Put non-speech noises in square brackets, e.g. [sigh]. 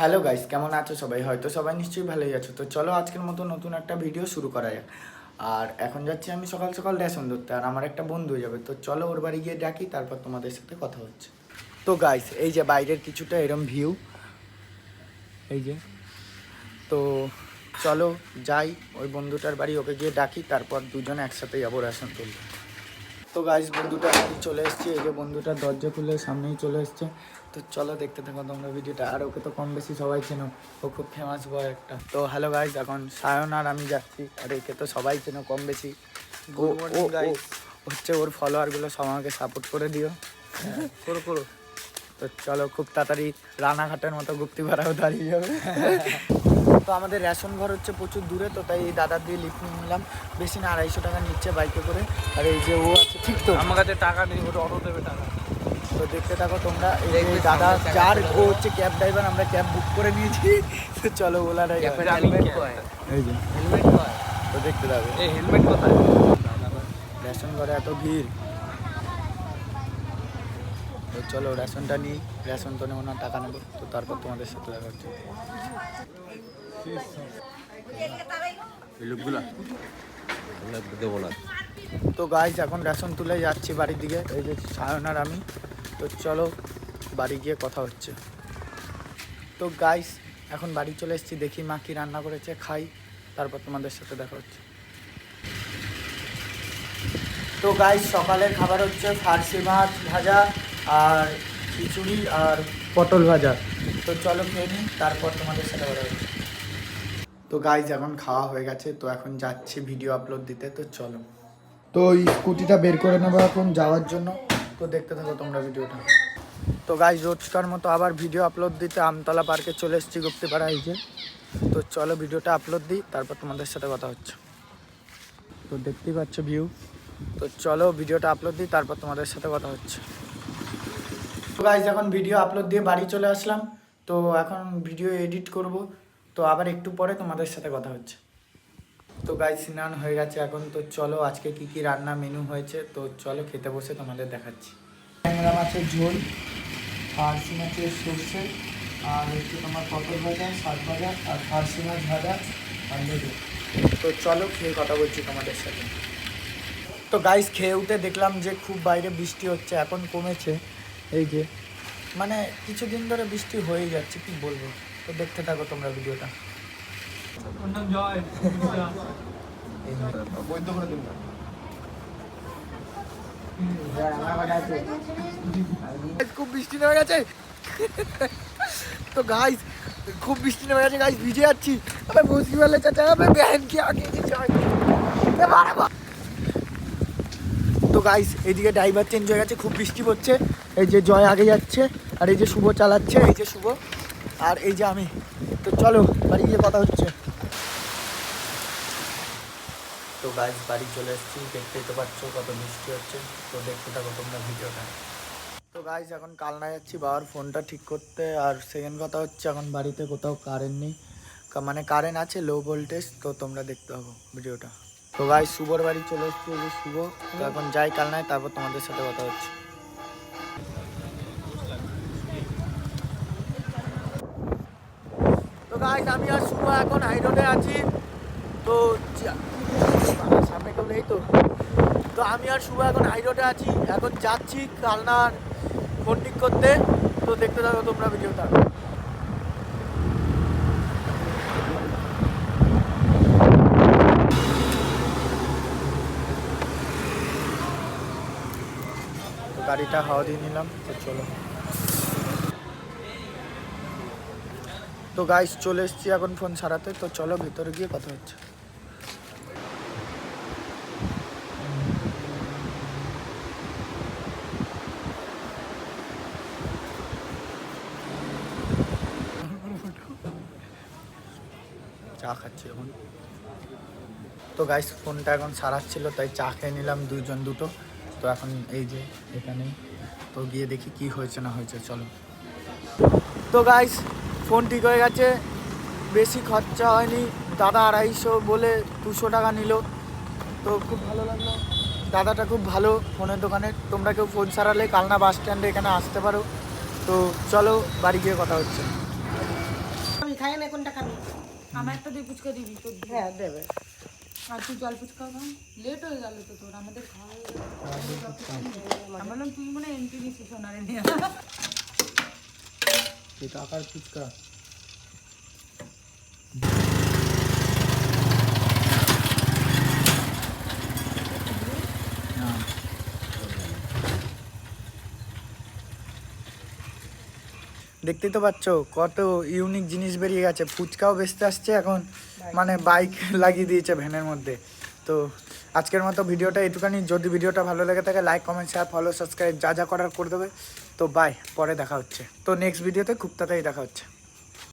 Hello guys কেমন আছো সবাই? হয়তো সবাই নিশ্চয়ই ভালোই আছো। তো চলো আজকের মতো নতুন একটা ভিডিও শুরু করা যাক। আর এখন যাচ্ছি আমি সকাল সকাল রেশন ধরতে, আর আমার একটা বন্ধু যাবে। তো চলো ওর বাড়ি গিয়ে ডাকি তারপর তোমাদের সাথে কথা হচ্ছে। তো গাইস এই যে বাইরের কিছুটা এরম ভিউ এই যে। তো চলো যাই, ওই বন্ধুটার বাড়ি ওকে গিয়ে ডাকি, তারপর দুজন একসাথে যাব রেশন তুলতে। তো গাইস বন্ধুটার বাড়ি চলে এসছে। এই যে বন্ধুটার দরজা খুলে সামনেই চলে এসছে। তো চলো দেখতে থাকো তোমরা ভিডিওটা। আর ওকে তো কম বেশি সবাই চেনো। ও খুব ফেমাস বয় একটা। তো হ্যালো গাইস এখন সায়ন আর আমি যাচ্ছি। আর একে তো সবাই চেনো কম বেশি। ও হচ্ছে ওর ফলোয়ারগুলো সব আমাকে সাপোর্ট করে দিও। [laughs] করো করো। তো চলো খুব তাড়াতাড়ি রানাঘাটের মতো গুপ্তি ভাড়াও দাঁড়িয়ে যাবে। [laughs] তো আমাদের রেশন ঘর হচ্ছে প্রচুর দূরে তো তাই এই দাদার দিয়ে লিফট নিয়ে নিলাম। বেশি না আড়াইশো টাকা নিচ্ছে বাইকে করে। আর এই যে ও আছে ঠিক তো? আমার কাছে টাকা নেই ওটা অটো দেবে টাকা। তো দেখতে থাকো তোমরা এই দাদা যার ও হচ্ছে ক্যাব ড্রাইভার আমরা ক্যাব বুক করে নিয়েছি। তো চলো যাবে। হেলমেট এই যে। হেলমেট তো দেখতে থাকো। এই হেলমেট কোথায়? রেশন ঘরে এত ভিড়। তো চলো রেশনটা নিই। রেশন তো নেব না টাকা নেব। তো তারপর তোমাদের সাথে দেখা হচ্ছে। তো গাইজ এখন রেশন তুলে যাচ্ছি বাড়ির দিকে। এই যে সায়ন আর আমি। তো চলো বাড়ি গিয়ে কথা হচ্ছে। তো গাইস এখন বাড়ি চলে এসেছি। দেখি মা কি রান্না করেছে খাই। তারপর তোমাদের সাথে দেখা হচ্ছে। তো গাইস সকালের খাবার হচ্ছে ফার্সি মাছ ভাজা। আর খিচুড়ি আর পটল ভাজা। তো চলো খেয়ে নিই তারপর তোমাদের সাথে কথা হচ্ছে তো গাইজ এখন খাওয়া হয়ে গেছে তো এখন যাচ্ছি ভিডিও আপলোড দিতে তো চলো। তো এই স্কুটিটা বের করে নেব এখন যাওয়ার জন্য। তো দেখতে থাকো তোমরা ভিডিওটা তো গাইজ রোজকার মতো আবার ভিডিও আপলোড দিতে আমতলা পার্কে চলে এসেছি গুপ্তিপাড়া এই যে। তো চলো ভিডিওটা আপলোড দিই তারপর তোমাদের সাথে কথা হচ্ছে। তো দেখতেই পাচ্ছ ভিউ তো চলো ভিডিওটা আপলোড দিই তারপর তোমাদের সাথে কথা হচ্ছে। তো গাইজ এখন ভিডিও আপলোড দিয়ে বাড়ি চলে আসলাম। তো এখন ভিডিও এডিট করব। তো আবার একটু পরে তোমাদের সাথে কথা হচ্ছে। তো গাইজ স্নান হয়ে গেছে এখন। তো চলো আজকে কি কি রান্না মেনু হয়েছে। তো চলো খেতে বসে তোমাদের দেখাচ্ছি। ট্যাংরা মাছের ঝোল ফার্সি মাছের সর্ষে আর হচ্ছে তোমার পটল ভাজা শাক ভাজা আর ফার্সি মাছ ভাজা আর লেবু। তো চলো খেয়ে কথা বলছি তোমাদের সাথে। তো গাইস খেয়ে উঠে দেখলাম যে খুব বাইরে বৃষ্টি হচ্ছে এখন কমেছে। এই যে। মানে কিছুদিন ধরে বৃষ্টি হয়েই যাচ্ছে কি বলব? তো দেখতে থাকো তোমরা ভিডিওটা। খুব বৃষ্টি নেমে গেছে। তো গাইস খুব বৃষ্টি নেমে গেছে। গাইস ভিজে যাচ্ছি। আমি মুসকি বলে চাচা আমি ব্যান কি আগে যাই তো গাইস এইদিকে ড্রাইভার চেঞ্জ হয়ে গেছে খুব বৃষ্টি পড়ছে। এই যে জয় আগে যাচ্ছে আর এই যে শুভ চালাচ্ছে এই যে শুভ। আর এই যে আমি। তো চলো বাড়ি গিয়ে কথা হচ্ছে। তো গাইস বাড়ি চলে এসেছি দেখতেই তো পাচ্ছ কত বৃষ্টি হচ্ছে। তো দেখতে থাকো তোমরা ভিডিওটা। তো গাইজ এখন কালনা যাচ্ছি বাবার ফোনটা ঠিক করতে। আর সেকেন্ড কথা হচ্ছে এখন বাড়িতে কোথাও কারেন্ট নেই। মানে কারেন্ট আছে লো ভোল্টেজ তো তোমরা দেখতে হবে ভিডিওটা। তো গাইজ শুভর বাড়ি চলে এসছি যে শুভ। তো এখন যাই কালনায় তারপর তোমাদের সাথে কথা হচ্ছে। তো আমি আর শুভ এখন হাই রোডে আছি। তো সামনে কেউ নেই তো? তো আমি আর শুভ এখন হাই রোডে আছি। এখন যাচ্ছি কালনার ফোন ঠিক করতে। তো দেখতে থাকো তোমরা ভিডিওটা গাড়িটা হাওয়া দিয়ে নিলাম, তো চলো। তো গাইস চলে এসেছি এখন ফোন সারাতে তো চলো ভিতরে গিয়ে কথা হচ্ছে। চা খাচ্ছি এখন। তো গাইস ফোনটা এখন সারাচ্ছিল তাই চা খেয়ে নিলাম দুজন দুটো। তো এখন এই যে এখানে। তো গিয়ে দেখি কি হয়েছে না হয়েছে চলো। তো গাইস ফোন ঠিক হয়ে গেছে। বেশি খরচা হয়নি। দাদা আড়াইশো বলে দুশো টাকা নিল। তো খুব ভালো লাগল। দাদাটা খুব ভালো ফোনের দোকানে। তোমরা কেউ ফোন সারালে কালনা বাস স্ট্যান্ডে এখানে আসতে পারো। তো চলো বাড়ি গিয়ে কথা হচ্ছে। আমি খাই না কোনটা খাবি? আমার একটা দিয়ে ফুচকা দিবি। হ্যাঁ দেবে। আর তুই জল ফুচকা লেট হয়ে গেল তো তোর, আমাদের খাওয়া হয়ে গেল। ফুচকা। দেখতেই তো পাচ্ছ, কত ইউনিক জিনিস বেরিয়ে গেছে। ফুচকাও বেচতে আসছে এখন। মানে বাইক লাগিয়ে দিয়েছে ভ্যানের মধ্যে। তো আজকের মতো ভিডিওটা এটুখানি। যদি ভিডিওটা ভালো লেগে থাকে like comment share follow subscribe যা যা করার করে দেবে। তো বাই পরে দেখা হচ্ছে। তো নেক্সট ভিডিওতে খুব তাড়াতাড়ি দেখা হচ্ছে।